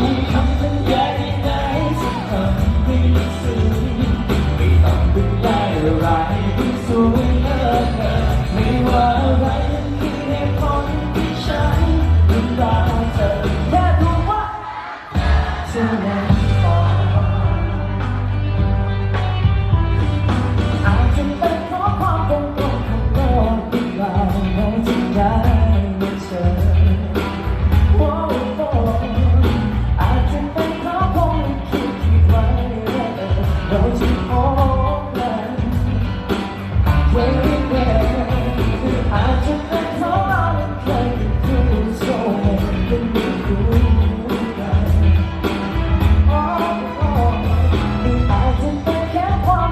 ไม่ต้องเป็นไรไรที่สวย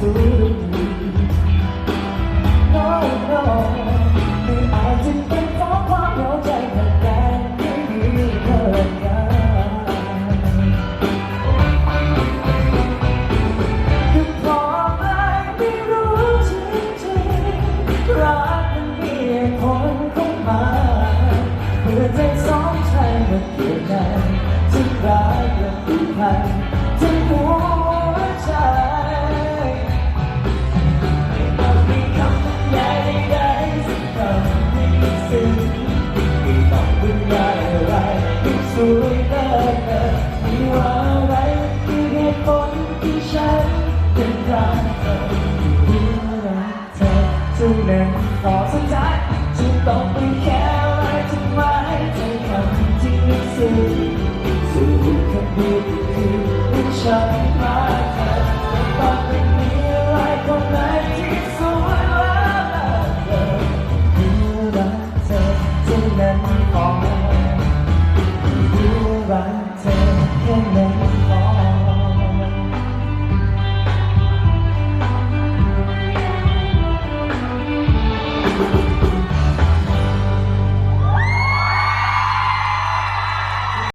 า สวยเลิศเลิศไม่ว่าอะไรคือเหตุผลที่ฉันเป็นรักเธอที่รักเธอเท่านั้นขอสุดท้ายจะต้องไปแค่อะไรที่หมายใจคำที่ลึกซึ้งสู่คำเดียวคือว่าฉันรักเธอไม่ตองไม่มีอะไรคนไหนที่สวยและเลิศเกินคือรักเธอเท่านั้นพอคือ รักเธอแค่ไหน